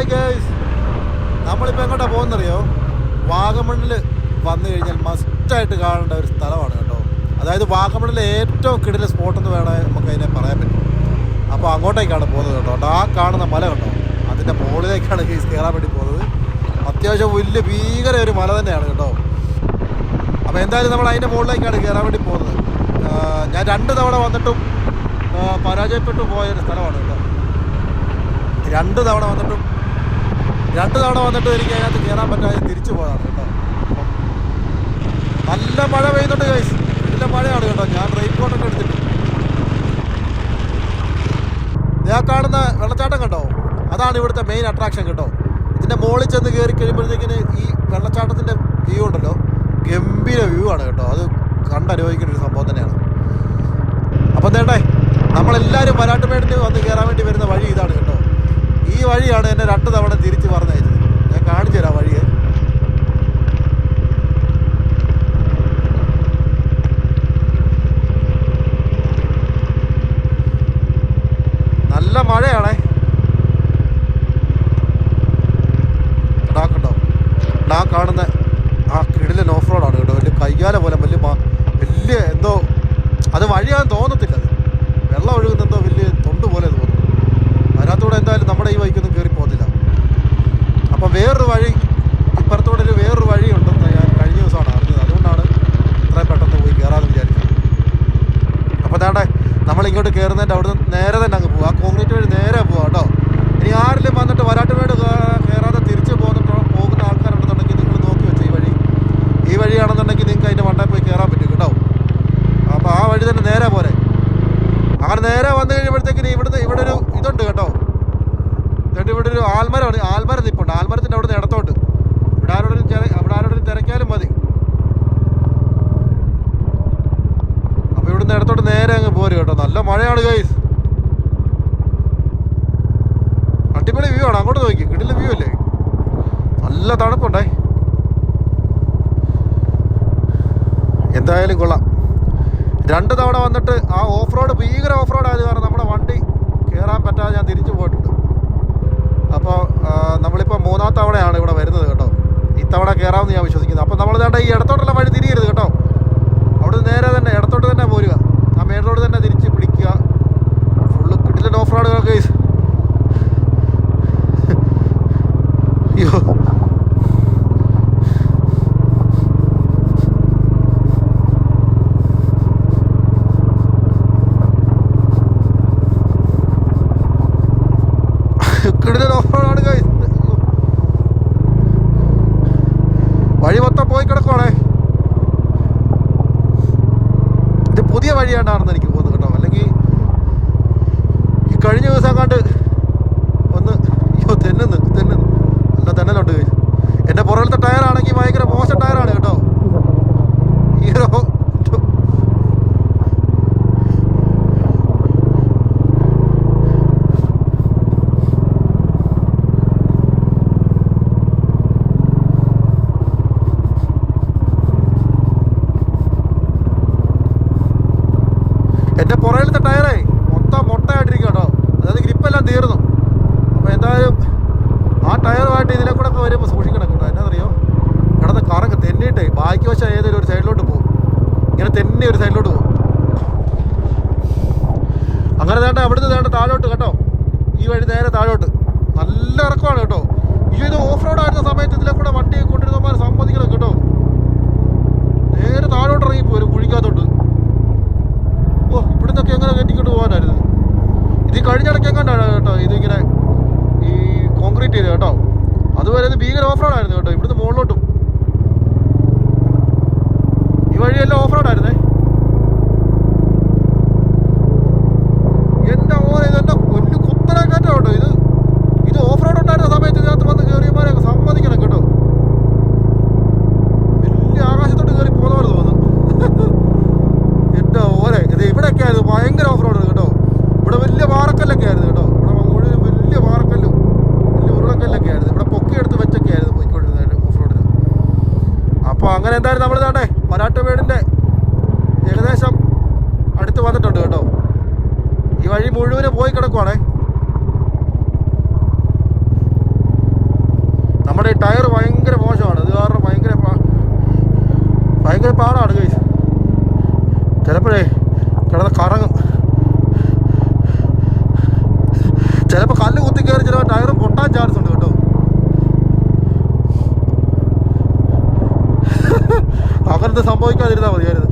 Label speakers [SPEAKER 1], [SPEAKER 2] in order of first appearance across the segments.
[SPEAKER 1] Hi girls നമ്മളിപ്പോൾ എങ്ങോട്ടാ പോകുന്നറിയോ? വാഗമണ്ണിൽ വന്നു കഴിഞ്ഞാൽ മസ്റ്റായിട്ട് കാണേണ്ട ഒരു സ്ഥലമാണ് കേട്ടോ. അതായത് വാഗമണ്ണിലെ ഏറ്റവും കിടിലെ സ്പോട്ട് എന്ന് വേണമെങ്കിൽ നമുക്ക് അതിനെ പറയാൻ പറ്റും. അപ്പോൾ അങ്ങോട്ടേക്കാണ് പോകുന്നത് കേട്ടോ. ആ കാണുന്ന മല കണ്ടോ? അതിന്റെ മുകളിലേക്കാണ് ഗേസ് കയറാൻ വേണ്ടി പോകുന്നത്. അത്യാവശ്യം വലിയ ഭീകര ഒരു മല തന്നെയാണ് കേട്ടോ. അപ്പോൾ എന്തായാലും നമ്മൾ അതിന്റെ മുകളിലേക്കാണ് കയറാൻ വേണ്ടി പോകുന്നത്. ഞാൻ രണ്ട് തവണ വന്നിട്ടും പരാജയപ്പെട്ടു പോയ ഒരു സ്ഥലമാണ് കേട്ടോ. രണ്ട് തവണ വന്നിട്ടും രണ്ട് തവണ വന്നിട്ട് എനിക്ക് അതിനകത്ത് കയറാൻ പറ്റാതെ തിരിച്ചു പോയതാണ് കേട്ടോ. നല്ല മഴ പെയ്യുന്നുണ്ട് കൈസ് നല്ല മഴയാണ് കേട്ടോ. ഞാൻ റെയിൻ കോട്ടൊക്കെ എടുത്തിട്ട്. ഞാൻ കാണുന്ന വെള്ളച്ചാട്ടം കണ്ടോ? അതാണ് ഇവിടുത്തെ മെയിൻ അട്രാക്ഷൻ കേട്ടോ. ഇതിന്റെ മുകളിൽ ചെന്ന് കയറി കഴിയുമ്പോഴത്തേക്കിന് ഈ വെള്ളച്ചാട്ടത്തിന്റെ വ്യൂ ഉണ്ടല്ലോ. ഗംഭീര വ്യൂ ആണ് കേട്ടോ. അത് കണ്ടനുഭവിക്കേണ്ട ഒരു സംഭവം തന്നെയാണ്. അപ്പം തേട്ടെ നമ്മളെല്ലാവരും വരാട്ടുമേടിന് വന്ന് കയറാൻ വേണ്ടി വരുന്ന വഴി ഇതാണ് കേട്ടോ. ഈ വഴിയാണ് എന്നെ രണ്ട് തവണ തിരിച്ച് പറഞ്ഞയച്ചത്. ഞാൻ കാണിച്ചു തരാം വഴിയെ. നല്ല മഴയാണേ. ഡാക്കുണ്ടോ ഡാ കാണുന്ന ആ കിടിലൻ ഓഫ് റോഡാണ് കേട്ടോ. വലിയ കയ്യാല പോലെ വലിയ വലിയ എന്തോ അത് വഴിയാൻ തോന്നത്തില്ല അത്. വെള്ളം ഒഴുകുന്ന എന്തോ വലിയ തൊണ്ട് പോലെ തോന്നും അതിനകത്തൂടെ എന്തായാലും നമ്മുടെ ഈ വഴിക്കൊന്നും കയറി പോകുന്നില്ല അപ്പം വേറൊരു വഴി ഇപ്പുറത്തൂടെ ഒരു വേറൊരു വഴിയുണ്ടെന്ന് ഞാൻ കഴിഞ്ഞ ദിവസമാണ് അറിഞ്ഞത്. അതുകൊണ്ടാണ് ഇത്രയും പെട്ടെന്ന് പോയി കയറാമെന്ന് വിചാരിച്ചത്. അപ്പോൾ താണ്ടെ നമ്മളിങ്ങോട്ട് കയറുന്നതിന്റെ അവിടുന്ന് നേരെ തന്നെ അങ്ങ് പോകും ആ കോൺക്രീറ്റ് വഴി നേരെ പോകാം കേട്ടോ. ഇനി ആരെങ്കിലും വന്നിട്ട് വരാട്ടുമേട് കയറാതെ തിരിച്ച് പോകുന്നിട്ടോ പോകുന്ന ആൾക്കാരുണ്ടെന്നുണ്ടെങ്കിൽ നിങ്ങൾ നോക്കി വെച്ച ഈ വഴി. ഈ വഴിയാണെന്നുണ്ടെങ്കിൽ നിങ്ങൾക്ക് അതിന്റെ വണ്ടാ പോയി കയറാൻ പറ്റും കേട്ടോ. അപ്പോൾ ആ വഴി തന്നെ നേരെ പോരെ. അങ്ങനെ നേരെ വന്നു കഴിയുമ്പോഴത്തേക്കിന് ഇവിടുന്ന് ഇവിടെ ഒരു ഇതുണ്ട് കേട്ടോ. എന്നിട്ട് ഇവിടെ ഒരു ആൽമരമാണ് ആൽമരം നിൽപ്പുണ്ട് ആൽമരത്തിന്റെ അവിടെ നിന്ന് ഇടത്തോട്ട്. ഇവിടെ ആരോടും ഇവിടെ അവിടെ ആരോടും തിരക്കാലും മതി. അപ്പോൾ ഇവിടുന്ന് ഇടത്തോട്ട് നേരെ അങ്ങ് പോരും കേട്ടോ. നല്ല മഴയാണ് ഗൈസ് അടിപൊളി വ്യൂ ആണ്. അങ്ങോട്ട് നോക്കി. കിട്ടില്ല വ്യൂ അല്ലേ? നല്ല തണുപ്പുണ്ടേ. എന്തായാലും കൊള്ളാം. രണ്ട് തവണ വന്നിട്ട് ആ ഓഫ് റോഡ് ഭീകര ഓഫ് റോഡ് ആയത് കാരണം നമ്മുടെ വണ്ടി കയറാൻ പറ്റാതെ ഞാൻ തിരിച്ചു പോയിട്ടുണ്ട്. അപ്പോൾ നമ്മളിപ്പോൾ മൂന്നാം തവണയാണ് ഇവിടെ വരുന്നത് കേട്ടോ. ഇത്തവണ കയറാമെന്ന് ഞാൻ വിശ്വസിക്കുന്നു. അപ്പോൾ നമ്മൾ ഇതാണ്ട് ഈ ഇടത്തോട്ടുള്ള വഴി തിരിയരുത് കേട്ടോ. അവിടെ നേരെ തന്നെ ഇടത്തോട്ട് തന്നെ പോരുക. ആ മെയിൻ തന്നെ തിരിച്ച് പിടിക്കുക. ഫുള്ള് കിട്ടില്ല ഓഫ് റോഡുകൾ കേസ് അയ്യോ കിടിലൻ ഓഫ് റോഡാണ് guys. വഴി മൊത്തം പോയി കിടക്കുവാണേ ഇത് പുതിയ വഴിയാണ്ടാണെന്ന് എനിക്ക് തോന്നുന്നു കേട്ടോ അല്ലെങ്കിൽ ഈ കഴിഞ്ഞ ദിവസം കണ്ട് ഒന്ന് അയ്യോ തെന്നുന്നു തെന്നുന്നു നല്ല തെന്നലുണ്ട് guys. എന്റെ പുറകിലത്തെ ടയറാണെങ്കിൽ ഭയങ്കര മോശം ടയറാണ് കേട്ടോ ഹീറോ എന്റെ പുറകിലത്തെ ടയറേ മൊത്തം മൊട്ടയായിട്ടിരിക്കും കേട്ടോ അതായത് ഗ്രിപ്പെല്ലാം തീർന്നു അപ്പോൾ എന്തായാലും ആ ടയറുമായിട്ട് ഇതിലെ കൂടെ ഒക്കെ വരുമ്പോൾ സൂക്ഷിക്കണം കേട്ടോ എന്നാണെന്നറിയോ കിടന്ന് കറങ്ങ് തെന്നിയിട്ടേ ബാക്കി വശം ഏതെങ്കിലും ഒരു സൈഡിലോട്ട് പോകും ഇങ്ങനെ തെന്നി ഒരു സൈഡിലോട്ട് പോകും അങ്ങനെ വേണ്ട അവിടുന്ന് വേണ്ട താഴോട്ട് കേട്ടോ. ഈ വഴി നേരെ താഴോട്ട്. നല്ല ഇറക്കമാണ് കേട്ടോ. ഈ ഇത് ഓഫ് റോഡ് ആയിരുന്ന സമയത്ത് ഇതിലെ കൂടെ വണ്ടി കൊണ്ടിരുന്നമാർ സമ്മതിക്കണം കേട്ടോ. നേരെ താഴോട്ട് ഇറങ്ങി പോരും കുഴിക്കാത്തോട്ട് ഓ ഇവിടുന്നൊക്കെ എങ്ങനെ കയറ്റിക്കൊണ്ട് പോകാനായിരുന്നു? ഇത് കഴിഞ്ഞിടയ്ക്ക് എങ്ങാണ്ടാണ് കേട്ടോ ഇതിങ്ങനെ ഈ കോൺക്രീറ്റ് ചെയ്ത് കേട്ടോ. അതുവരെ ഇത് ഭീകര ഓഫ് റോഡായിരുന്നു കേട്ടോ ഇവിടുന്ന് മുകളിലോട്ടും. ഈ വഴിയെല്ലാം ഓഫ് റോഡ് റോഡായിരുന്നേ എന്റെ ഓരോ ഇതെന്റെ കൊല്ലു കുത്തനാക്കാറ്റോ കേട്ടോ ഇത്? ഇത് ഓഫ് റോഡ് ഉണ്ടായിരുന്ന സമയത്ത് ഇതിനകത്ത് വന്ന് കയറിയമാരെ സമ്മതിക്കണം കേട്ടോ വലിയ ആകാശത്തോട്ട് കയറി പോകുന്ന പോലെ തോന്നുന്നു എന്റെ ഓരെ ഇത് ഇവിടെയൊക്കെ ആയിരുന്നു ഭയങ്കര ഓഫ് റോഡ് കേട്ടോ ഇവിടെ വലിയ പാറക്കല്ലൊക്കെ ആയിരുന്നു കേട്ടോ ഇവിടെ മുഴുവൻ വലിയ പാറക്കല്ലും വലിയ ഉരുളക്കല്ലൊക്കെ ആയിരുന്നു ഇവിടെ പൊക്കിയെടുത്ത് വെച്ചൊക്കെ ആയിരുന്നു പോയിക്കൊണ്ടിരുന്നത് ഓഫ് റോഡിൽ അപ്പോൾ അങ്ങനെ എന്തായാലും നമ്മൾ ഇതാണ്ടേ മരാട്ടുമേടിന്റെ ഏകദേശം അടുത്ത് വന്നിട്ടുണ്ട് കേട്ടോ ഈ വഴി മുഴുവനും പോയി കിടക്കുവാണേ നമ്മുടെ ഈ ടയർ ഭയങ്കര മോശമാണ് അത് കാരണം ഭയങ്കര പാ- ഭയങ്കര പാടാണ് കൈസ് ചിലപ്പോഴേ കിടന്ന് കറങ്ങും ചിലപ്പോൾ കല്ല് കുത്തി കയറി ചിലപ്പോൾ ടയറും പൊട്ടാൻ ചാൻസ് ഉണ്ട് കേട്ടോ അങ്ങനത്തെ സംഭവിക്കാതിരുന്നാൽ മതിയായിരുന്നു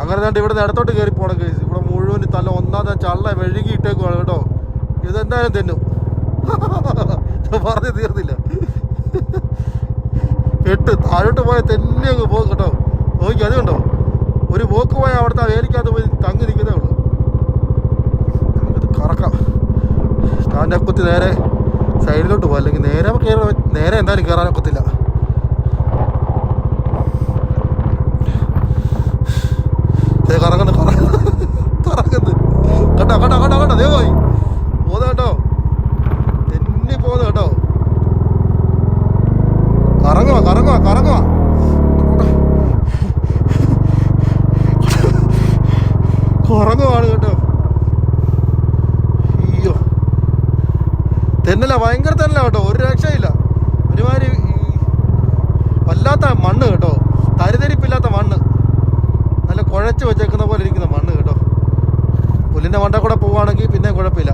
[SPEAKER 1] അങ്ങനെ തന്നെ ഇവിടെ ഇടത്തോട്ട് കയറി പോകണം കേസ് ഇവിടെ മുഴുവൻ തല ഒന്നാമത്തെ ചള്ള വെഴുകിയിട്ടേക്കുവാണ് കേട്ടോ. ഇതെന്തായാലും തെന്നും. പറഞ്ഞ് തീർന്നില്ല. എട്ട് താഴോട്ട് പോയാൽ തെന്നി അങ്ങ് പോകും കേട്ടോ. നോക്കി അത് കണ്ടോ? ഒരു പോക്ക് പോയാൽ അവിടുത്തെ വേലിക്കകത്ത് പോയി തങ്ങി നിൽക്കുന്നേ ഉള്ളൂ. നമുക്കിത് കറക്കാം. താന്റെ കുത്തി നേരെ സൈഡിലോട്ട് പോകും അല്ലെങ്കിൽ നേരെ കയറാൻ നേരെ എന്തായാലും കയറാനൊക്കത്തില്ല ദേ കറങ്ങുന്നു കറങ്ങുന്നു കണ്ടോ കണ്ടോ കണ്ടോ കണ്ടോ? ദേ പോയി. പോന്ന കേട്ടോ തെന്നി പോന്ന് കേട്ടോ കറങ്ങുക കറങ്ങുക കറങ്ങുക കറങ്ങുവാണ് കേട്ടോ. അയ്യോ. തെന്നല ഭയങ്കര തെന്നല കേട്ടോ. ഒരു രക്ഷയില്ല. ഒരുമാതിരി വല്ലാത്ത മണ്ണ് കേട്ടോ. തരിതരിപ്പില്ലാത്ത മണ്ണ്. കുഴച്ച് വെച്ചേക്കുന്ന പോലെ ഇരിക്കുന്ന മണ്ണ് കേട്ടോ. പുല്ലിന്റെ മണ്ട കൂടെ പോവുകയാണെങ്കിൽ പിന്നെ കുഴപ്പമില്ല.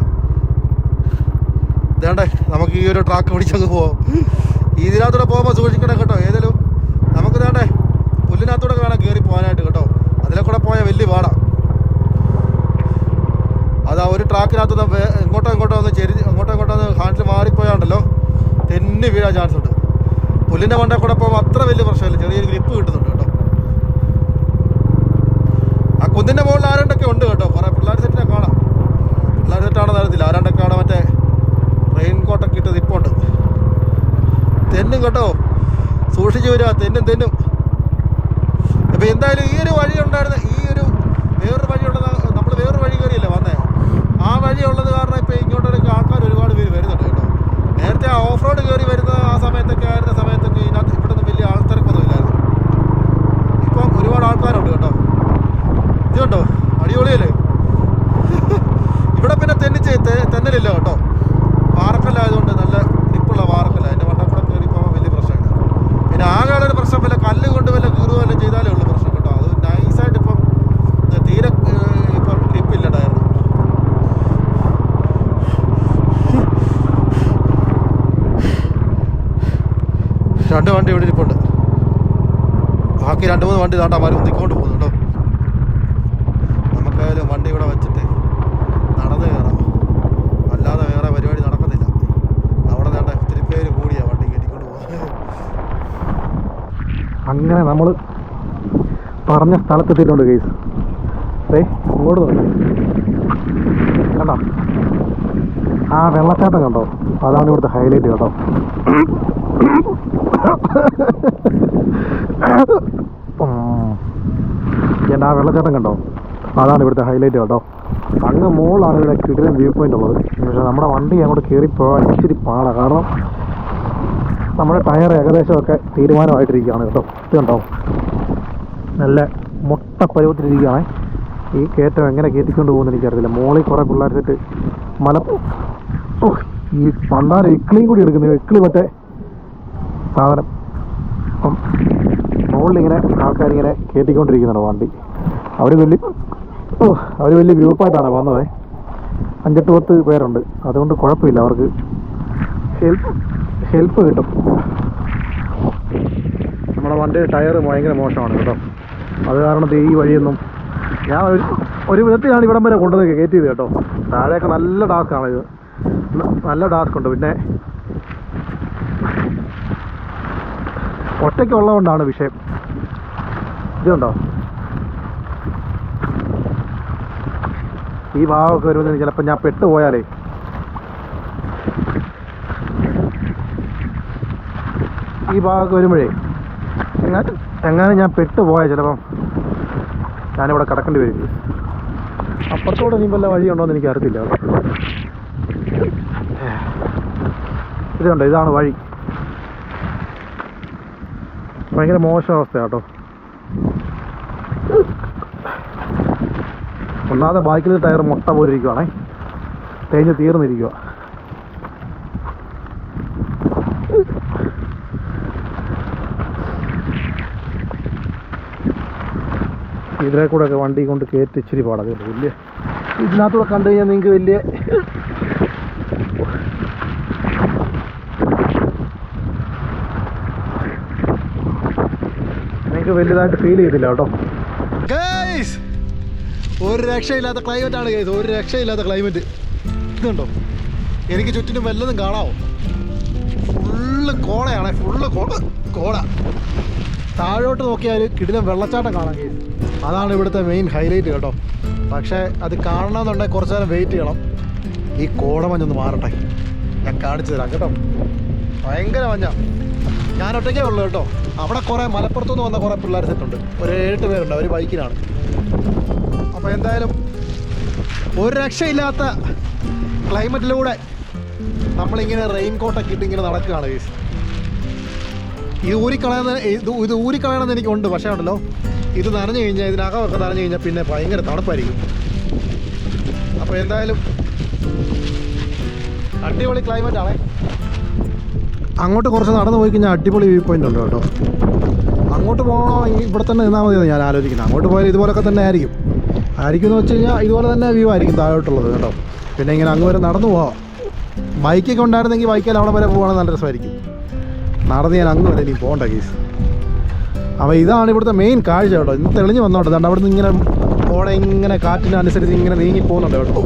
[SPEAKER 1] ഇതേണ്ടേ നമുക്ക് ഈ ഒരു ട്രാക്ക് പിടിച്ചങ്ങ് പോവാം. ഇതിനകത്തൂടെ പോകുമ്പോൾ സൂക്ഷിക്കണം കേട്ടോ ഏതെങ്കിലും നമുക്ക് ഇതേണ്ടേ പുല്ലിനകത്തൂടെ വേണം കയറി പോകാനായിട്ട് കേട്ടോ. അതിലെ കൂടെ പോയാൽ വലിയ പാടാണ് അതാ ഒരു ട്രാക്കിനകത്ത് ഇങ്ങോട്ടോ ഇങ്ങോട്ടോ ഒന്ന് ചെരി അങ്ങോട്ടോ ഇങ്ങോട്ടോ ഒന്ന് ഹാൻഡിൽ മാറിപ്പോയാണ്ടല്ലോ തെന്നി വീഴാൻ ചാൻസ് ഉണ്ട്. പുല്ലിന്റെ മണ്ടെ കൂടെ പോകുമ്പോൾ അത്ര വലിയ പ്രശ്നമില്ല ചെറിയൊരു ഗ്രിപ്പ് കിട്ടുന്നുണ്ട് കേട്ടോ ആ കുന്നിന്റെ മുകളിൽ ആരാണ്ടൊക്കെ ഉണ്ട് കേട്ടോ. കുറേ പിള്ളേർ സെറ്റിനെ കാണാം. പിള്ളേർ സെറ്റാണെന്ന് അറിയത്തില്ല. ആരാണ്ടൊക്കെ അവിടെ മറ്റേ റെയിൻ കോട്ടൊക്കെ ഇട്ട് നിപ്പുണ്ട് തെന്നും കേട്ടോ. സൂക്ഷിച്ചു വരിക തെന്നും തെന്നും അപ്പോൾ എന്തായാലും ഈ ഒരു വഴി ഉണ്ടായിരുന്ന ഈ ഒരു വേറൊരു വഴി ഉള്ളത് നമ്മൾ വേറൊരു വഴി കയറിയല്ലേ വന്നേ? ആ വഴി ഉള്ളത് കാരണം ഇപ്പോൾ ഇങ്ങോട്ടൊക്കെ ആൾക്കാർ ഒരുപാട് പേര് വരുന്നുണ്ട് കേട്ടോ. നേരത്തെ ആ ഓഫ് റോഡ് കയറി വരുന്ന ആ സമയത്തൊക്കെ ഇതിനകത്ത് ഇവിടെ നിന്ന് വലിയ ആൾത്തിരക്കൊന്നും ഇല്ലായിരുന്നു ഇപ്പം ഒരുപാട് ആൾക്കാരുണ്ട് കേട്ടോ ഇത് കണ്ടോ അടിപൊളിയല്ലേ ഇവിടെ പിന്നെ തെന്നിച്ച് തെ- തെന്നലില്ല കേട്ടോ പാറക്കല്ലായതുകൊണ്ട് നല്ല ഗ്രിപ്പുള്ള പാറക്കല്ല അതിന്റെ വണ്ണം കൂടെ കയറി പോകാൻ വലിയ പ്രശ്നമില്ല പിന്നെ ആകെ ഉള്ളൊരു പ്രശ്നം വല്ല കല്ല് കൊണ്ട് വല്ല കീറുക വല്ല ചെയ്താലേ ഉള്ളൂ പ്രശ്നം കേട്ടോ അത് നൈസായിട്ട് ഇപ്പം ഇത് തീരെ ഏർ, ഇപ്പം ഗ്രിപ്പില്ല ടയറിന് രണ്ട് വണ്ടി ഇവിടെ ഇരിപ്പുണ്ട് ബാക്കി രണ്ട് മൂന്ന് വണ്ടി താണ്ടാ മാറി ഒന്നിക്കൊണ്ട് കേട്ടോ. നമുക്കായാലും വണ്ടി ഇവിടെ വെച്ചിട്ട് നടന്ന് കയറാം. അല്ലാതെ വേറെ പരിപാടി നടക്കത്തില്ല. അവിടെ വേണ്ട ഇത്തിരി പേര് കൂടിയാ വണ്ടി കെട്ടിക്കൊണ്ട് പോകുന്നത്.
[SPEAKER 2] അങ്ങനെ നമ്മൾ പറഞ്ഞ സ്ഥലത്തെത്തിയിട്ടുണ്ട് കേസ് ഏ ഇങ്ങോട്ട് നോക്കി. കണ്ടോ? ആ വെള്ളച്ചാട്ടം കണ്ടോ? അതാണ് ഇവിടുത്തെ ഹൈലൈറ്റ് കേട്ടോ. എന്റെ ആ വെള്ളച്ചാട്ടം കണ്ടോ? അതാണ് ഇവിടുത്തെ ഹൈലൈറ്റ് കേട്ടോ. അങ്ങ് മുകളിലാണ് ഇവിടെ കിടിലൻ വ്യൂ പോയിന്റ് ഉള്ളത്. പക്ഷേ നമ്മുടെ വണ്ടി അങ്ങോട്ട് കയറി പോകാൻ ഇച്ചിരി പാടാണ് കാരണം നമ്മുടെ ടയർ ഏകദേശമൊക്കെ തീരുമാനമായിട്ടിരിക്കുകയാണ് കേട്ടോ. കണ്ടോ? നല്ല മുട്ട പരുവത്തിലിരിക്കുകയാണ്. ഈ കയറ്റം എങ്ങനെ കയറ്റിക്കൊണ്ട് പോകുമെന്ന് എനിക്കറിയില്ല. മോളിൽ കുറേ പിള്ളേർ സെറ്റ് മല ഈ പണ്ടാരം ഇക്ലിയും കൂടി എടുക്കുന്നു. ഇക്ലി മറ്റേ സാധനം. അപ്പം മുകളിലിങ്ങനെ ആൾക്കാരിങ്ങനെ കയറ്റിക്കൊണ്ടിരിക്കുന്നുണ്ട് വണ്ടി. അവർ വലിയ ഓ അവർ വലിയ ഗ്രൂപ്പായിട്ടാണ് വന്നത്. അഞ്ചെട്ട് പത്ത് പേരുണ്ട്. അതുകൊണ്ട് കുഴപ്പമില്ല അവർക്ക് ഹെൽപ്പ് ഹെൽപ്പ് കിട്ടും. നമ്മുടെ വണ്ടിയുടെ ടയർ ഭയങ്കര മോശമാണ് കേട്ടോ. അത് കാരണം ഈ വഴിയൊന്നും ഞാൻ ഒരു വിധത്തിലാണ് ഇവിടം വരെ കൊണ്ടുവന്ന് കയറ്റിയത് കേട്ടോ. താഴെയൊക്കെ നല്ല ടാസ്ക്കാണ് ഇത് നല്ല ടാസ്ക് ഉണ്ട്. പിന്നെ ഒറ്റയ്ക്ക് ഉള്ളതുകൊണ്ടാണ് വിഷയം. ഇതുണ്ടോ? ഈ ഭാഗമൊക്കെ വരുമ്പോൾ ചിലപ്പോൾ ഞാൻ പെട്ടുപോയാലേ. ഈ ഭാഗമൊക്കെ വരുമ്പോഴേ എങ്ങാനും ഞാൻ പെട്ടുപോയാൽ ചിലപ്പം ഞാനിവിടെ കിടക്കേണ്ടി വരും. അപ്പുറത്തോടെ നീ വല്ല വഴിയുണ്ടോ എന്ന് എനിക്ക് അറിയത്തില്ല ഇതുണ്ട്? ഇതാണ് വഴി. ഭയങ്കര മോശം അവസ്ഥയാട്ടോ. ഒന്നാമത്തെ ബാക്കിൽ ടയർ മുട്ട പോലിരിക്കുവാണേ തേഞ്ഞ് തീർന്നിരിക്കുക ഇതിനെ കൂടെ ഒക്കെ വണ്ടി കൊണ്ട് കയറ്റി ഇച്ചിരി പാടാതെ വലിയ ഇതിനകത്തൂടെ കണ്ടു കഴിഞ്ഞാൽ നിങ്ങൾക്ക് വലിയ നിങ്ങൾക്ക് വലുതായിട്ട് ഫീൽ ചെയ്തില്ല കേട്ടോ.
[SPEAKER 1] ഒരു രക്ഷയില്ലാത്ത ക്ലൈമറ്റ് ആണ് കേസ് ഒരു രക്ഷയില്ലാത്ത ക്ലൈമറ്റ് ഇതുണ്ടോ? എനിക്ക് ചുറ്റിനും വല്ലതും കാണാവോ? ഫുള്ള് കോളയാണ് ഫുള്ള് കോട കോട താഴോട്ട് നോക്കിയാൽ കിടിലം വെള്ളച്ചാട്ടം കാണാം കേസ് അതാണ് ഇവിടുത്തെ മെയിൻ ഹൈലൈറ്റ് കേട്ടോ. പക്ഷേ അത് കാണണമെന്നുണ്ടെങ്കിൽ കുറച്ച് നേരം വെയിറ്റ് ചെയ്യണം. ഈ കോടമഞ്ഞൊന്ന് മാറട്ടെ. ഞാൻ കാണിച്ചു തരാം കേട്ടോ. ഭയങ്കര മഞ്ഞ. ഞാൻ ഒറ്റയ്ക്കേ ഉള്ളൂ കേട്ടോ. അവിടെ കുറേ മലപ്പുറത്തുനിന്ന് വന്ന കുറേ പിള്ളേർ സെറ്റുണ്ട്. ഒരു ഏഴെട്ട് പേരുണ്ട് അവർ ബൈക്കിലാണ്. അപ്പോൾ എന്തായാലും ഒരു രക്ഷയില്ലാത്ത ക്ലൈമറ്റിലൂടെ നമ്മളിങ്ങനെ റെയിൻ കോട്ടൊക്കെ ഇട്ട് ഇങ്ങനെ നടക്കുകയാണ് ഈ ഇത് ഊരിക്കളയുന്ന ഇത് ഇത് ഊരിക്കളയണമെന്ന് എനിക്കുണ്ട് പക്ഷേ ഉണ്ടല്ലോ. ഇത് നനഞ്ഞു കഴിഞ്ഞാൽ ഇതിനകമൊക്കെ നനഞ്ഞു കഴിഞ്ഞാൽ പിന്നെ ഭയങ്കര തണുപ്പായിരിക്കും. അപ്പോൾ എന്തായാലും അടിപൊളി ക്ലൈമറ്റ് ആണേ അങ്ങോട്ട് കുറച്ച് നടന്നു പോയി കഴിഞ്ഞാൽ അടിപൊളി വ്യൂ പോയിന്റ് ഉണ്ട് കേട്ടോ. അങ്ങോട്ട് പോകണോ? എങ്കിൽ ഇവിടെ തന്നെ നിന്നാൽ മതിയെന്ന് ഞാൻ ആലോചിക്കുന്നത് അങ്ങോട്ട് പോയാൽ ഇതുപോലൊക്കെ തന്നെ ആയിരിക്കും. ആയിരിക്കും എന്ന് വെച്ച് കഴിഞ്ഞാൽ ഇതുപോലെ തന്നെ വ്യൂ ആയിരിക്കും താഴോട്ടുള്ളത് കേട്ടോ. പിന്നെ ഇങ്ങനെ അങ്ങ് വരെ നടന്നു പോവാം. ബൈക്കൊക്കെ ഉണ്ടായിരുന്നെങ്കിൽ ബൈക്കിൽ അവിടെ വരെ പോകണമെന്ന് നല്ല രസമായിരിക്കും. നടന്ന് ഞാൻ അങ്ങ് വരെ ഇനി പോകണ്ട കേസ് അപ്പോൾ ഇതാണ് ഇവിടുത്തെ മെയിൻ കാഴ്ച കേട്ടോ. ഇന്ന് തെളിഞ്ഞ് വന്നോട്ടെ. അതുകൊണ്ട് അവിടെ നിന്ന് ഇങ്ങനെ ഓടെ ഇങ്ങനെ കാറ്റിനനുസരിച്ച് ഇങ്ങനെ നീങ്ങി പോകുന്നുണ്ട് കേട്ടോ.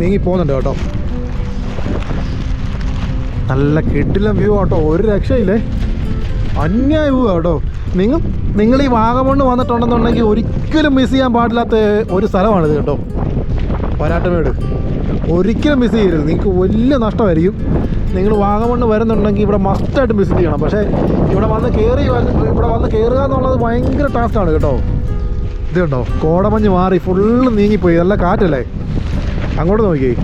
[SPEAKER 1] നീങ്ങി പോകുന്നുണ്ട് കേട്ടോ. നല്ല കിടിലം വ്യൂ ആട്ടോ. ഒരു രക്ഷയില്ലേ? അന്യായ വ്യൂ ആട്ടോ. നിങ്ങൾ നിങ്ങൾ ഈ വാഗമണ്ണ് വന്നിട്ടുണ്ടെന്നുണ്ടെങ്കിൽ ഒരിക്കലും മിസ് ചെയ്യാൻ പാടില്ലാത്ത ഒരു സ്ഥലമാണിത് കേട്ടോ. വരാട്ടമേട് ഒരിക്കലും മിസ് ചെയ്യരുത്. നിങ്ങൾക്ക് വലിയ നഷ്ടമായിരിക്കും. നിങ്ങൾ വാഗമണ്ണ് വരുന്നുണ്ടെങ്കിൽ ഇവിടെ മസ്റ്റായിട്ട് മിസ് ചെയ്യണം. പക്ഷേ ഇവിടെ വന്ന് കയറി ഇവിടെ വന്ന് കയറുക എന്നുള്ളത് ഭയങ്കര ടാസ്ക്കാണ് കേട്ടോ. ഇത് കണ്ടോ? കോടമഞ്ഞ് മാറി ഫുള്ള് നീങ്ങിപ്പോയി. നല്ല കാറ്റല്ലേ? അങ്ങോട്ട് നോക്കിയേ.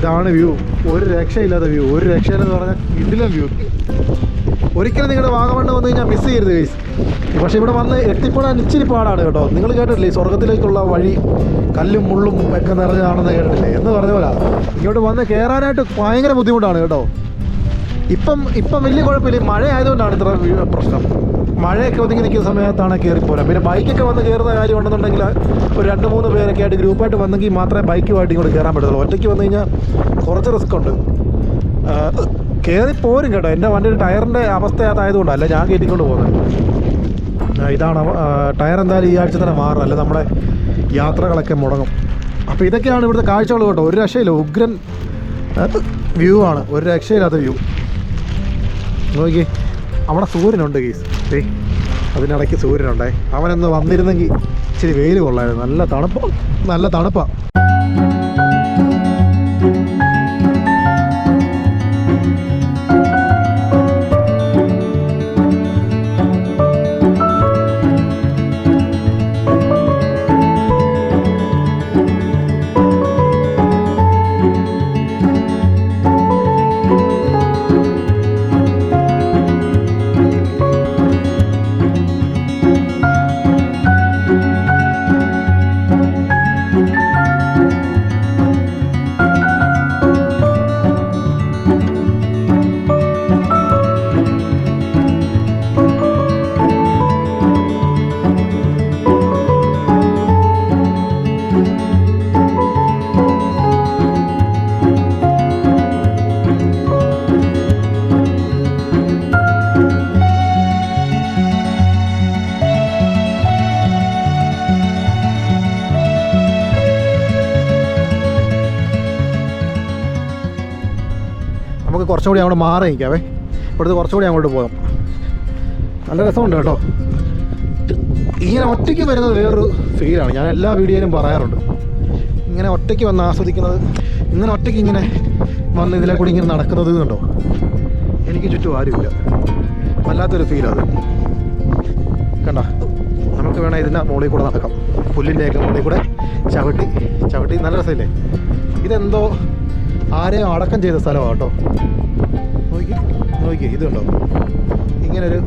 [SPEAKER 1] ഇതാണ് വ്യൂ. ഒരു രക്ഷയില്ലാത്ത വ്യൂ. ഒരു രക്ഷയില്ലെന്ന് പറഞ്ഞാൽ ഇതിലും വ്യൂ. ഒരിക്കലും നിങ്ങളുടെ വാഗമണ്ണ് വന്നു കഴിഞ്ഞാൽ മിസ് ചെയ്യരുത് ഗൈസ് പക്ഷെ ഇവിടെ വന്ന് എത്തിപ്പെടാൻ ഇച്ചിരി പാടാണ് കേട്ടോ. നിങ്ങൾ കേട്ടിട്ടില്ലേ? ഈ സ്വർഗത്തിലേക്കുള്ള വഴി കല്ലും മുള്ളും ഒക്കെ നിറഞ്ഞതാണെന്ന് കേട്ടിട്ടില്ലേ? എന്ന് പറഞ്ഞ പോലെ. ഇങ്ങോട്ട് വന്ന് കയറാനായിട്ട് ഭയങ്കര ബുദ്ധിമുട്ടാണ് കേട്ടോ. ഇപ്പം ഇപ്പം വലിയ കുഴപ്പമില്ല. മഴ ആയതുകൊണ്ടാണ് ഇത്ര പ്രശ്നം. മഴയൊക്കെ ഒതുങ്ങി നിൽക്കുന്ന സമയത്താണ് കയറിപ്പോരാം പിന്നെ ബൈക്കൊക്കെ വന്ന് കയറുന്ന കാര്യം ഉണ്ടെന്നുണ്ടെങ്കിൽ ഒരു രണ്ട് മൂന്ന് പേരൊക്കെ ആയിട്ട് ഗ്രൂപ്പായിട്ട് വന്നെങ്കിൽ മാത്രമേ ബൈക്കുമായിട്ട് ഇങ്ങോട്ട് കയറാൻ പറ്റത്തുള്ളൂ. ഒറ്റയ്ക്ക് വന്നു കഴിഞ്ഞാൽ കുറച്ച് റിസ്ക് ഉണ്ട്. കയറി പോരും കേട്ടോ. എന്റെ വണ്ടിയുടെ ടയറിന്റെ അവസ്ഥ അതായതുകൊണ്ടല്ല ഞാൻ കയറ്റിക്കൊണ്ട് പോകുന്നത്. ഇതാണ് ടയർ എന്തായാലും ഈ ആഴ്ച തന്നെ മാറും. അല്ലെ നമ്മുടെ യാത്രകളൊക്കെ മുടങ്ങും. അപ്പോൾ ഇതൊക്കെയാണ് ഇവിടുത്തെ കാഴ്ചകൾ കേട്ടോ. ഒരു രക്ഷയില്ല. ഉഗ്രൻ വ്യൂ ആണ്. ഒരു രക്ഷയില്ലാത്ത വ്യൂ. നോക്കി അവിടെ സൂര്യനുണ്ട് ഗീസ്. ഏയ് അതിനിടയ്ക്ക് സൂര്യനുണ്ടേ. അവനൊന്ന് വന്നിരുന്നെങ്കിൽ ഇച്ചിരി വെയിൽ കൊള്ളായിരുന്നു. നല്ല തണുപ്പ് നല്ല തണുപ്പാണ് കുറച്ചും കൂടി അങ്ങോട്ട് മാറി നിൽക്കാവേ. ഇവിടുത്തെ കുറച്ചും കൂടി അങ്ങോട്ട് പോകാം. നല്ല രസമുണ്ട് കേട്ടോ. ഇങ്ങനെ ഒറ്റയ്ക്ക് വരുന്നത് വേറൊരു ഫീലാണ് ഞാൻ എല്ലാ വീഡിയോയിലും പറയാറുണ്ട്. ഇങ്ങനെ ഒറ്റയ്ക്ക് വന്ന് ആസ്വദിക്കുന്നത് ഇങ്ങനെ ഒറ്റയ്ക്ക് ഇങ്ങനെ വന്ന് ഇതിലെ കൂടി ഇങ്ങനെ നടക്കുന്നത് കണ്ടോ? എനിക്ക് ചുറ്റും ആരുമില്ല. വല്ലാത്തൊരു ഫീലാണ് അത്. കണ്ട? നമുക്ക് വേണേൽ ഇതിന്റെ മുകളിൽ കൂടെ നടക്കാം. പുല്ലിന്റെയൊക്കെ മുകളിൽ കൂടെ ചവിട്ടി. ചവിട്ടി നല്ല രസമില്ലേ? ഇതെന്തോ ആരെയും അടക്കം ചെയ്ത സ്ഥലമാണ് കേട്ടോ. നോക്കി നോക്കി ഇതുണ്ടോ? ഇങ്ങനെ ഒരു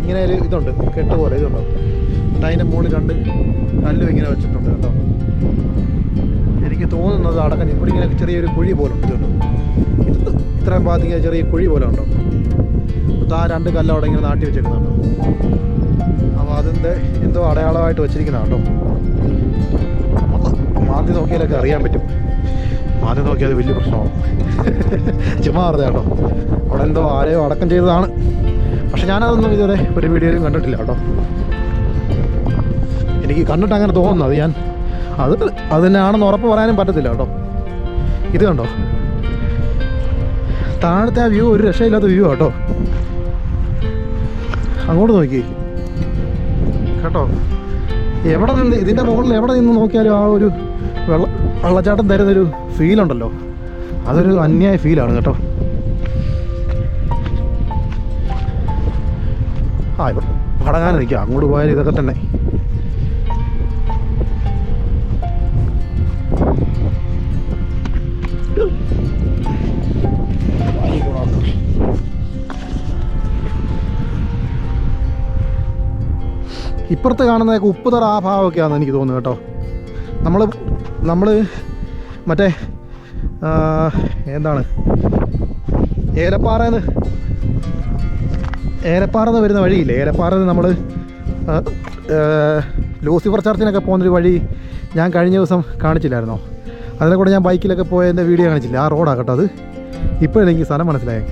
[SPEAKER 1] ഇങ്ങനെ ഒരു ഇതുണ്ട്? കെട്ട് പോലെ ഇതുണ്ടോ അതിന്റെ മുകളിൽ രണ്ട് കല്ലും ഇങ്ങനെ വെച്ചിട്ടുണ്ട് കേട്ടോ. എനിക്ക് തോന്നുന്നത് അടക്കം ഇവിടെ ഇങ്ങനെ ചെറിയൊരു കുഴി പോലെ ഉണ്ട് ഇതുണ്ടോ? ഇത് ഇത്രയും ഭാഗത്ത് ഇങ്ങനെ ചെറിയ കുഴി പോലെ ഉണ്ടോ? എന്നിട്ട് ആ രണ്ട് കല്ല് അവിടെ ഇങ്ങനെ നാട്ടി വെച്ചിരിക്കുന്നുണ്ടോ അപ്പോൾ
[SPEAKER 2] അതിന്റെ എന്തോ അടയാളമായിട്ട് വെച്ചിരിക്കുന്നതാണ് കേട്ടോ. മാറ്റി നോക്കിയാലൊക്കെ അറിയാൻ പറ്റും. മാന്തി നോക്കിയാൽ വലിയ പ്രശ്നമാണ് ചുമ്മാ പറഞ്ഞ കേട്ടോ. അവിടെ എന്തോ ആരെയോ അടക്കം ചെയ്തതാണ്. പക്ഷെ ഞാനതൊന്നും ഇതുവരെ ഒരു വീഡിയോയിലും കണ്ടിട്ടില്ല കേട്ടോ. എനിക്ക് കണ്ടിട്ട് അങ്ങനെ തോന്നുന്നു അത് ഞാൻ. അത് അത് തന്നെയാണെന്ന് ഉറപ്പ് പറയാനും പറ്റത്തില്ല കേട്ടോ. ഇത് കണ്ടോ? താഴത്തെ ആ വ്യൂ ഒരു രക്ഷയില്ലാത്ത വ്യൂ കേട്ടോ അങ്ങോട്ട് നോക്കി. കേട്ടോ? എവിടെ നിന്ന് ഇതിന്റെ മുകളിൽ എവിടെ നിന്ന് നോക്കിയാലും ആ ഒരു വെള്ള വെള്ളച്ചാട്ടം തരുന്നൊരു ഫീലുണ്ടല്ലോ അതൊരു അന്യായ ഫീലാണ് കേട്ടോ. ആ ഇവിടെ പടങ്ങാനിരിക്കുക അങ്ങോട്ട് പോയാൽ ഇതൊക്കെ തന്നെ. ഇപ്പുറത്ത് കാണുന്നതൊക്കെ ഉപ്പുതറ ആ ഭാവമൊക്കെയാണെന്ന് എനിക്ക് തോന്നുന്നു കേട്ടോ. നമ്മൾ നമ്മൾ മറ്റേ എന്താണ്? ഏലപ്പാറന്ന്. ഏലപ്പാറന്ന് വരുന്ന വഴിയില്ലേ? ഏലപ്പാറന്ന് നമ്മൾ ലൂസിഫർ ചർച്ചിനൊക്കെ പോകുന്നൊരു വഴി ഞാൻ കഴിഞ്ഞ ദിവസം കാണിച്ചില്ലായിരുന്നോ? അതിനെ കൂടെ ഞാൻ ബൈക്കിലൊക്കെ പോയതിന്റെ വീഡിയോ കാണിച്ചില്ല? ആ റോഡാണ് കേട്ടോ അത്. ഇപ്പോഴെനിക്ക് സ്ഥലം മനസ്സിലായി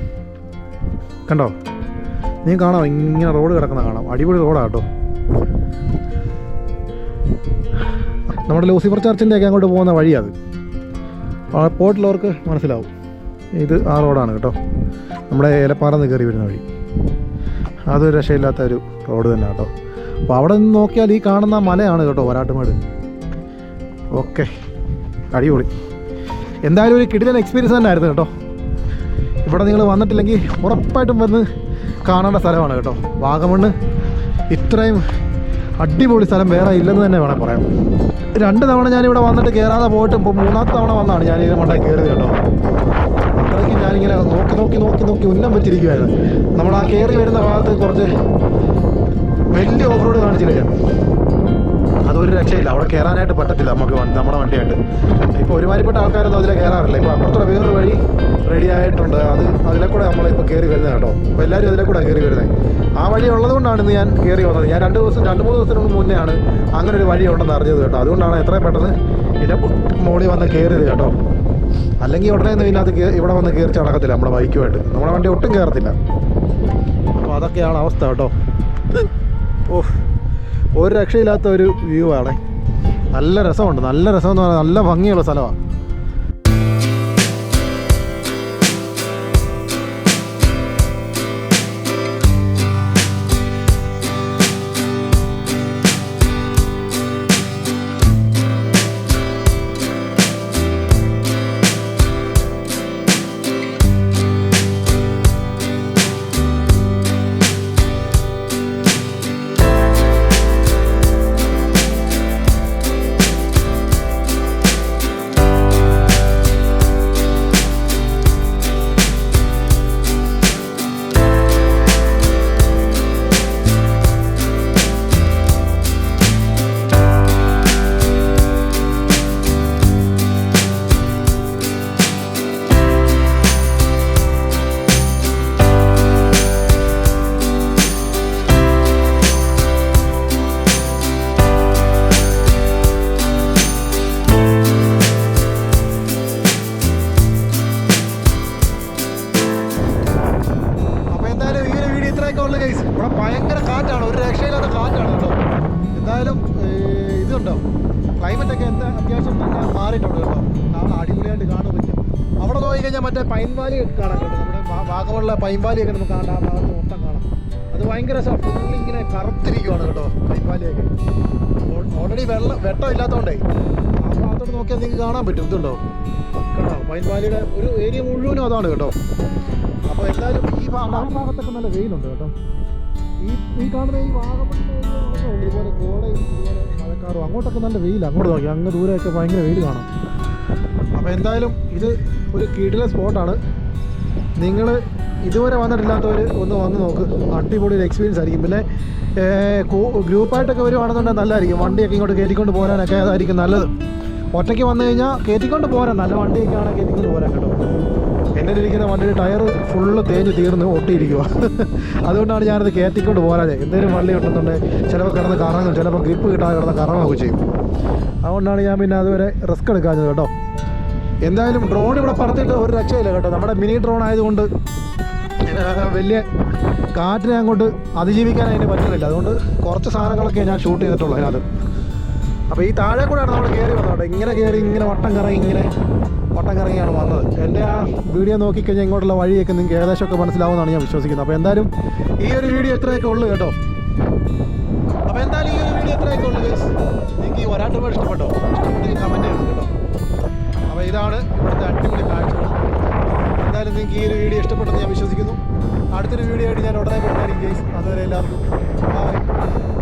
[SPEAKER 2] കണ്ടോ? നീ കാണാം? ഇങ്ങനെ റോഡ് കിടക്കുന്ന കാണാം. അടിപൊളി റോഡാണ് കേട്ടോ. നമ്മുടെ ലൂസിഫർ ചർച്ചിന്റെ ഒക്കെ അങ്ങോട്ട് പോകുന്ന വഴിയത് ആ പോയിട്ടുള്ളവർക്ക് മനസ്സിലാവും. ഇത് ആ റോഡാണ് കേട്ടോ. നമ്മുടെ ഏലപ്പാറന്ന് കയറി വരുന്ന വഴി. അതൊരു രക്ഷയില്ലാത്ത ഒരു റോഡ് തന്നെ കേട്ടോ. അപ്പോൾ അവിടെ നിന്ന് നോക്കിയാൽ ഈ കാണുന്ന മലയാണ് കേട്ടോ വരാട്ടുമേട്. ഓക്കെ. അടിപൊളി. എന്തായാലും ഒരു കിടിലൻ എക്സ്പീരിയൻസ് തന്നെ ആയിരുന്നു കേട്ടോ. ഇവിടെ നിങ്ങൾ വന്നിട്ടില്ലെങ്കിൽ ഉറപ്പായിട്ടും വന്ന് കാണേണ്ട സ്ഥലമാണ് കേട്ടോ. വാഗമണ്ണ്. ഇത്രയും അടിപൊളി സ്ഥലം വേറെ ഇല്ലെന്ന് തന്നെ വേണം പറയാം. രണ്ട് തവണ ഞാനിവിടെ വന്നിട്ട് കയറാതെ പോയിട്ട് ഇപ്പോൾ മൂന്നാമത്തെ തവണ വന്നാണ് ഞാൻ ഇതിന് മണ്ടായി കയറിയത് കേട്ടോ. അത്രയ്ക്ക് ഞാനിങ്ങനെ നോക്കി നോക്കി നോക്കി നോക്കി ഉന്നം വെച്ചിരിക്കുമായിരുന്നു നമ്മൾ ആ കയറി വരുന്ന ഭാഗത്ത് കുറച്ച് വലിയ ഓഫ് റോഡ് കാണിച്ചില്ല? അതൊരു രക്ഷയില്ല. അവിടെ കയറാനായിട്ട് പറ്റത്തില്ല നമുക്ക് നമ്മുടെ വണ്ടിയായിട്ട്. ഇപ്പോൾ ഒരുമാതിരിപ്പെട്ട ആൾക്കാരൊന്നും അതിലെ കയറാറില്ല ഇപ്പോൾ അപ്പുറത്തുള്ള വേറൊരു വഴി റെഡി ആയിട്ടുണ്ട്. അത് നമ്മളിപ്പോൾ കയറി വരുന്നത് കേട്ടോ. അപ്പോൾ എല്ലാവരും അതിലെ കൂടെ കയറി വരുന്നത് ആ വഴി ഉള്ളതുകൊണ്ടാണ് ഇന്ന് ഞാൻ കയറി വന്നത്. ഞാൻ രണ്ട് ദിവസം രണ്ട് മൂന്ന് ദിവസത്തിന് മുന്നെയാണ് അങ്ങനെ ഒരു വഴി ഉണ്ടെന്ന് അറിഞ്ഞത് കേട്ടോ. അതുകൊണ്ടാണ് എത്രയും പെട്ടെന്ന് ഇതിന്റെ മോളി വന്ന് കയറിയത് കേട്ടോ. അല്ലെങ്കിൽ ഉടനെ ഒന്നും ഇതിനകത്ത് ഇവിടെ വന്ന് കയറി നടക്കത്തില്ല നമ്മുടെ ബൈക്കുമായിട്ട്. നമ്മുടെ വണ്ടി ഒട്ടും കയറത്തില്ല അപ്പോൾ അതൊക്കെയാണ് അവസ്ഥ കേട്ടോ. ഓ ഒരു രക്ഷയില്ലാത്ത ഒരു വ്യൂ ആണ്. നല്ല രസമുണ്ട്. നല്ല രസമെന്ന് പറഞ്ഞാൽ നല്ല ഭംഗിയുള്ള സ്ഥലമാണ് വാഗമണിലെ പൈൻവാലിയൊക്കെ നമുക്ക് ആ ഭാഗത്ത് മൊത്തം കാണാം. അത് ഭയങ്കര ഫുള്ളി ഇങ്ങനെ കറുത്തിരിക്കുവാണ് കേട്ടോ പൈമ്പാലിയൊക്കെ. ഓൾറെഡി വെള്ളം വെട്ടം ഇല്ലാത്തതുകൊണ്ടേ ആ ഭാഗത്തോട്ട് നോക്കിയാൽ നിങ്ങൾക്ക് കാണാൻ പറ്റും. ഇതുണ്ടോ? കേട്ടോ പൈൻപാലിയുടെ ഒരു ഏരിയ മുഴുവനും അതാണ് കേട്ടോ. അപ്പോൾ എന്തായാലും ഈ ഭാഗം ഭാഗത്തൊക്കെ നല്ല വെയിലുണ്ട് കേട്ടോ. ഈ ഈ കാണുന്ന ഈ ഉണ്ട് ഇതുപോലെ കോടയും ഇതുപോലെ മഴക്കാറും. അങ്ങോട്ടൊക്കെ നല്ല വെയിൽ അങ്ങോട്ട് നോക്കി അങ്ങ് ദൂരെയൊക്കെ ഭയങ്കര വെയിൽ കാണാം. അപ്പോൾ എന്തായാലും ഇത് ഒരു കീടിലെ സ്പോട്ടാണ് നിങ്ങൾ ഇതുവരെ വന്നിട്ടില്ലാത്തവർ ഒന്ന് വന്ന് നോക്ക്. അടിപൊളി ഒരു എക്സ്പീരിയൻസ് ആയിരിക്കും. പിന്നെ ഗ്രൂപ്പായിട്ടൊക്കെ വരുവാണെന്നുണ്ടെങ്കിൽ നല്ലതായിരിക്കും. വണ്ടിയൊക്കെ ഇങ്ങോട്ട് കയറ്റിക്കൊണ്ട് പോരാനൊക്കെ അതായിരിക്കും നല്ലത്. ഒറ്റയ്ക്ക് വന്നു കഴിഞ്ഞാൽ കയറ്റിക്കൊണ്ട് പോരാൻ നല്ല വണ്ടിയൊക്കെ ആണെങ്കിൽ കയറ്റിക്കൊണ്ട് പോരാൻ കേട്ടോ. എന്റെ ഇരിക്കുന്ന വണ്ടിയുടെ ടയർ ഫുള്ള് തേഞ്ഞ് തീർന്ന് ഒട്ടിയിരിക്കുക അതുകൊണ്ടാണ് ഞാനത് കയറ്റിക്കൊണ്ട് പോരാതെ. എന്തെങ്കിലും വള്ളി ഉണ്ടെന്നുണ്ടെങ്കിൽ ചിലപ്പോൾ കിടന്ന് കറങ്ങും. ചിലപ്പോൾ ഗ്രിപ്പ് കിട്ടാതെ കിടന്ന് കറങ്ങുകയൊക്കെ ചെയ്യും. അതുകൊണ്ടാണ് ഞാൻ പിന്നെ അതുവരെ റിസ്ക് എടുക്കാഞ്ഞത് കേട്ടോ. എന്തായാലും ഡ്രോൺ ഇവിടെ പറത്തിയിട്ട് ഒരു രക്ഷയില്ല കേട്ടോ. നമ്മുടെ മിനി ഡ്രോൺ ആയതുകൊണ്ട് വലിയ കാറ്റിനെ അങ്ങോട്ട് അതിജീവിക്കാൻ അതിന് പറ്റുന്നില്ല. അതുകൊണ്ട് കുറച്ച് സാധനങ്ങളൊക്കെ ഞാൻ ഷൂട്ട് ചെയ്തിട്ടുള്ളൂ അതിനകത്ത്. അപ്പോൾ ഈ താഴെ കൂടെയാണ് നമ്മൾ കയറി വന്നത് ഇങ്ങനെ കയറി ഇങ്ങനെ വട്ടം കറങ്ങി ഇങ്ങനെ വട്ടം കറങ്ങിയാണ് വന്നത്. എന്റെ ആ വീഡിയോ നോക്കിക്കഴിഞ്ഞാൽ ഇങ്ങോട്ടുള്ള വഴിയൊക്കെ നിങ്ങൾക്ക് ഏകദേശമൊക്കെ മനസ്സിലാവുമെന്നാണ് ഞാൻ വിശ്വസിക്കുന്നത്. അപ്പോൾ എന്തായാലും ഈ ഒരു വീഡിയോ എത്രയൊക്കെ ഉള്ളൂ കേട്ടോ. അപ്പോൾ എന്തായാലും ഈ ഒരു വീഡിയോ എത്രയൊക്കെ ഉള്ളൂ? നിങ്ങൾക്ക് ഈ ഒരാട്ടുമ്പോൾ ഇഷ്ടപ്പെട്ടോ? കമന്റ് കേട്ടോ അപ്പോൾ ഇതാണ് ഇവിടുത്തെ അടിപൊളി കാഴ്ച എന്തായാലും നിങ്ങൾക്ക് ഈ ഒരു വീഡിയോ ഇഷ്ടപ്പെട്ടെന്ന് ഞാൻ വിശ്വസിക്കുന്നു. അടുത്തൊരു വീഡിയോ ആയിട്ട് ഞാൻ ഉടനെ വരുന്നതായിരിക്കും അതുവരെ എല്ലാവർക്കും